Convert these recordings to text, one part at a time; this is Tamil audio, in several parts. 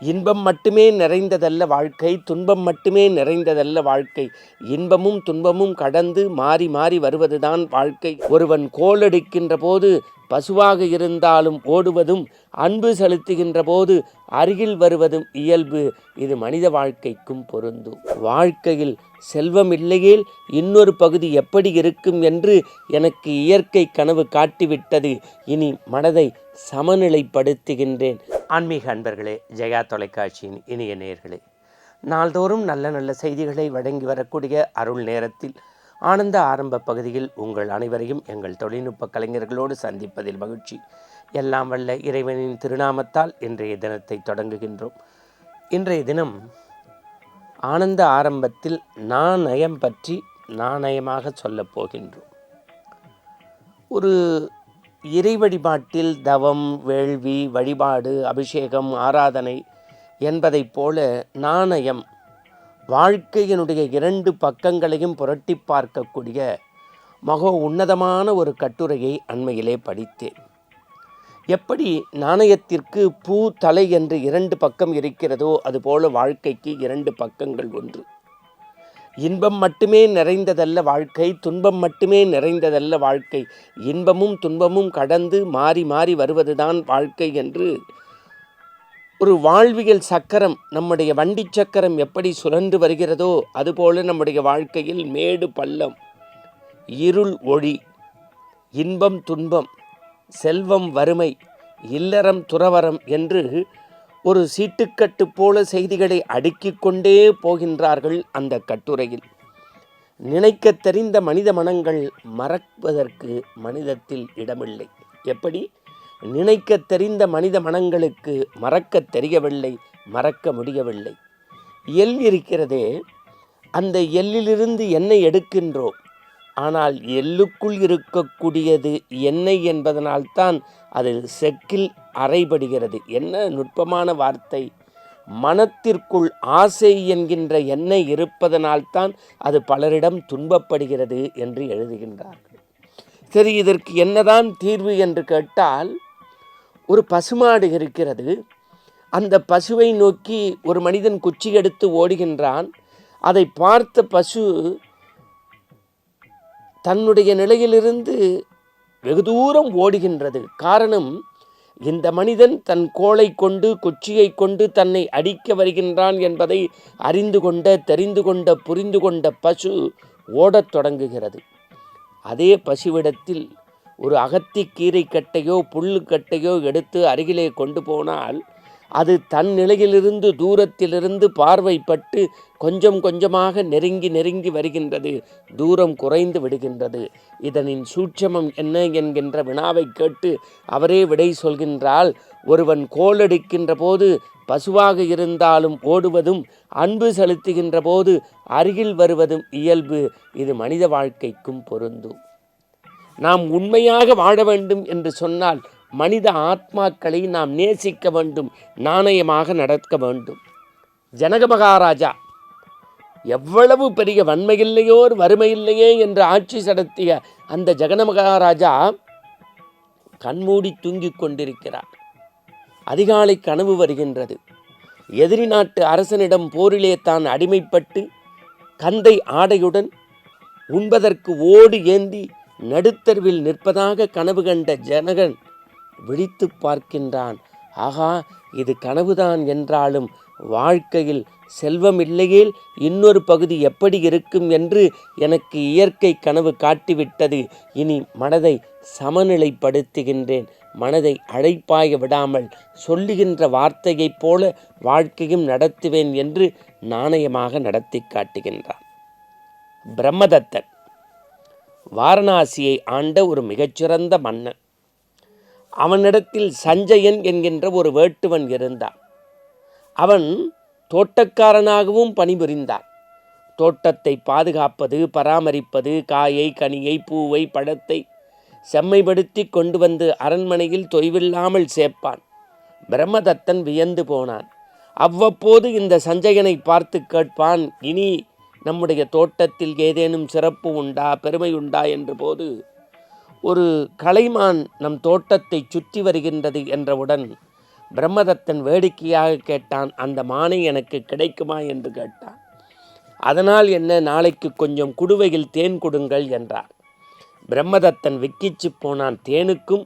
இன்பம் மட்டுமே நிறைந்ததல்ல வாழ்க்கை துன்பம் மட்டுமே நிறைந்ததல்ல வாழ்க்கை. இன்பமும் துன்பமும் கடந்து மாறி மாறி வருவதுதான் வாழ்க்கை. ஒருவன் கோலடிக்கின்ற போது பசுவாக இருந்தாலும் ஓடுவதும் அன்பு செலுத்துகின்ற போது அருகில் வருவதும் இயல்பு. இது மனித வாழ்க்கைக்கும் பொருந்தும். வாழ்க்கையில் செல்வம் இல்லையேல் இன்னொரு பகுதி எப்படி இருக்கும் என்று எனக்கு இயற்கை கனவு காட்டிவிட்டது. இனி மனதை சமநிலைப்படுத்துகின்றேன். ஆன்மீக அன்பர்களே ஜெயா தொலைக்காட்சியின் இனிய நேயர்களே நாள்தோறும் நல்ல நல்ல செய்திகளை வழங்கி வரக்கூடிய அருள் நேரத்தில் ஆனந்த ஆரம்ப பகுதியில் உங்கள் அனைவரையும் எங்கள் தொழில்நுட்ப கலைஞர்களோடு சந்திப்பதில் மகிழ்ச்சி. எல்லாம் வல்ல இறைவனின் திருநாமத்தால் இன்றைய தினத்தை தொடங்குகின்றோம். இன்றைய தினம் ஆனந்த ஆரம்பத்தில் நாணயம் பற்றி நாணயமாக சொல்லப் போகின்றோம். ஒரு இறை வழிபாட்டில் தவம் வேள்வி வழிபாடு அபிஷேகம் ஆராதனை என்பதைப் போல நாணயம் வாழ்க்கையினுடைய இரண்டு பக்கங்களையும் புரட்டி பார்க்கக்கூடிய மகோ உன்னதமான ஒரு கட்டுரையை அண்மையிலே படித்தேன். எப்படி நாணயத்திற்கு பூ தலை என்று இரண்டு பக்கம் இருக்கிறதோ அதுபோல வாழ்க்கைக்கு இரண்டு பக்கங்கள் ஒன்று. இன்பம் மட்டுமே நிறைந்ததல்ல வாழ்க்கை துன்பம் மட்டுமே நிறைந்ததல்ல வாழ்க்கை. இன்பமும் துன்பமும் கடந்து மாறி மாறி வருவதுதான் வாழ்க்கை என்று ஒரு வாழ்வியல் சக்கரம் நம்முடைய வண்டி சக்கரம் எப்படி சுழன்று வருகிறதோ அதுபோல நம்முடைய வாழ்க்கையில் மேடு பள்ளம் இருள் ஒளி இன்பம் துன்பம் செல்வம் வறுமை இல்லறம் துறவரம் என்று ஒரு சீட்டுக்கட்டு போல செய்திகளை அடுக்கிக் கொண்டே போகின்றார்கள் அந்த கட்டுரையில். நினைக்கத் தெரிந்த மனித மனங்கள் மறப்பதற்கு மனிதத்தில் இடமில்லை. எப்படி? நினைக்கத் தெரிந்த மனித மனங்களுக்கு மறக்க தெரியவில்லை மறக்க முடியவில்லை. எல் இருக்கிறதே அந்த எல்லிலிருந்து என்னை எடுக்கின்றோம் ஆனால் எள்ளுக்குள் இருக்கக்கூடியது எண்ணெய் என்பதனால்தான் அது செக்கில் அறைபடுகிறது. என்ன நுட்பமான வார்த்தை? மனத்திற்குள் ஆசை என்கின்ற எண்ணெய் இருப்பதனால்தான் அது பலரிடம் துன்பப்படுகிறது என்று எழுதுகின்றார்கள். சரி இதற்கு என்னதான் தீர்வு என்று கேட்டால் ஒரு பசுமாடு இருக்கிறது. அந்த பசுவை நோக்கி ஒரு மனிதன் குச்சி எடுத்து ஓடுகின்றான். அதை பார்த்த பசு தன்னுடைய நிலையிலிருந்து வெகு தூரம் ஓடுகின்றது. காரணம் இந்த மனிதன் தன் கோலை கொண்டு குச்சியை கொண்டு தன்னை அடிக்க வருகின்றான் என்பதை அறிந்து கொண்ட தெரிந்து கொண்ட புரிந்து கொண்ட பசு ஓடத் தொடங்குகிறது. அதே பசுவிடத்தில் ஒரு அகத்தி கீரைக்கட்டையோ கட்டையோ புல்லு கட்டையோ எடுத்து அருகிலே கொண்டு போனால் அது தன் நிலையிலிருந்து தூரத்திலிருந்து பார்வைப்பட்டு கொஞ்சம் கொஞ்சமாக நெருங்கி நெருங்கி வருகின்றது. தூரம் குறைந்து விடுகின்றது. இதனின் சூட்சமம் என்ன என்கின்ற வினாவை கேட்டு அவரே விடை சொல்கின்றால் ஒருவன் கோலடிக்கின்ற போது பசுவாக இருந்தாலும் ஓடுவதும் அன்பு செலுத்துகின்ற போது அருகில் வருவதும் இயல்பு. இது மனித வாழ்க்கைக்கும் பொருந்தும். நாம் உண்மையாக வாழ வேண்டும் என்று சொன்னால் மனித ஆத்மாக்களை நாம் நேசிக்க வேண்டும் நாணயமாக நடக்க வேண்டும். ஜனக மகாராஜா எவ்வளவு பெரிய வன்மையில்லையோர் வறுமையில்லையே என்று ஆட்சி நடத்திய அந்த ஜெகன மகாராஜா கண்மூடி தூங்கிக் கொண்டிருக்கிறார். அதிகாலை கனவு வருகின்றது. எதிரி நாட்டு அரசனிடம் போரிலே தான் அடிமைப்பட்டு கந்தை ஆடையுடன் உண்பதற்கு ஓடு ஏந்தி நடுத்தருவில் நிற்பதாக கனவு கண்ட ஜனகன் விழித்து பார்க்கின்றான். ஆகா இது கனவுதான் என்றாலும் வாழ்க்கையில் செல்வம் இல்லையேல் இன்னொரு பகுதி எப்படி இருக்கும் என்று எனக்கு இயற்கை கனவு காட்டிவிட்டது. இனி மனதை சமநிலைப்படுத்துகின்றேன். மனதை அழைப்பாய விடாமல் சொல்லுகின்ற வார்த்தையைப் போல வாழ்க்கையும் நடத்துவேன் என்று நாணயமாக நடத்தி காட்டுகின்றான். பிரம்மதத்தன். வாரணாசியை ஆண்ட ஒரு மிகச்சிறந்த மன்னன். அவனிடத்தில் சஞ்சயன் என்கின்ற ஒரு வேட்டுவன் இருந்தான். அவன் தோட்டக்காரனாகவும் பணிபுரிந்தான். தோட்டத்தை பாதுகாப்பது பராமரிப்பது காயை கனியை பூவை பழத்தை செம்மைப்படுத்தி கொண்டு வந்து அரண்மனையில் தொய்வில்லாமல் சேர்ப்பான். பிரம்மதத்தன் வியந்து போனான். அவ்வப்போது இந்த சஞ்சயனை பார்த்து கேட்பான் இனி நம்முடைய தோட்டத்தில் ஏதேனும் சிறப்பு உண்டா பெருமை உண்டா? என்ற போது ஒரு கலைமான் நம் தோட்டத்தை சுற்றி வருகின்றது என்றவுடன் பிரம்மதத்தன் வேடிக்கையாக கேட்டான் அந்த மானை எனக்கு கிடைக்குமா? என்று கேட்டான். அதனால் என்ன? நாளைக்கு கொஞ்சம் குடுவையில் தேன் கொடுங்கள் என்றார். பிரம்மதத்தன் விக்கிச்சு போனான். தேனுக்கும்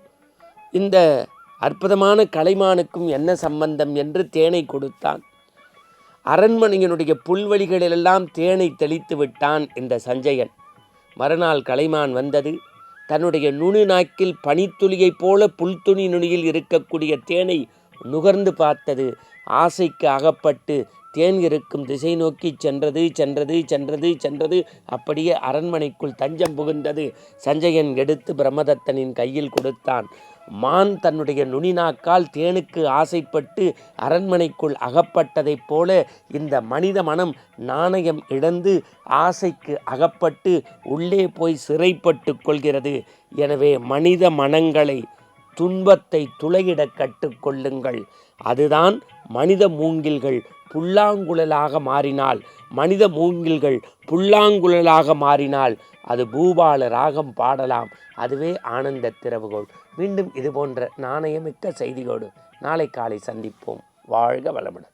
இந்த அற்புதமான கலைமானுக்கும் என்ன சம்பந்தம்? என்று தேனை கொடுத்தான். அரண்மனையினுடைய புல்வெளிகளிலெல்லாம் தேனை தெளித்து விட்டான் இந்த சஞ்சயன். மறுநாள் கலைமான் வந்தது. தன்னுடைய நுணு நாக்கில் பனித்துளியைப் போல புல்துணி நுனியில் இருக்கக்கூடிய தேனை நுகர்ந்து பார்த்தது. ஆசைக்கு அகப்பட்டு தேன் இருக்கும் திசை நோக்கி சென்றது சென்றது சென்றது சென்றது. அப்படியே அரண்மனைக்குள் தஞ்சம் புகுந்தது. சஞ்சயன் எடுத்து பிரம்மதத்தனின் கையில் கொடுத்தான். மான் தன்னுடைய நுனிநாக்கால் தேனுக்கு ஆசைப்பட்டு அரண்மனைக்குள் அகப்பட்டதைப் போல இந்த மனித மனம் நாணயம் இழந்து ஆசைக்கு அகப்பட்டு உள்ளே போய் சிறைப்பட்டு கொள்கிறது. எனவே மனித மனங்களை துன்பத்தை துளையிட கற்றுக்கொள்ளுங்கள் அதுதான் மனித மூங்கில்கள் புல்லாங்குழலாக மாறினால். மனித மூங்கில்கள் புல்லாங்குழலாக மாறினால். அது பூபால ராகம் பாடலாம். அதுவே ஆனந்த திறவுகோள். மீண்டும் இது போன்ற நாணயமிக்க செய்தியோடு நாளை காலை சந்திப்போம். வாழ்க வளமுடன்.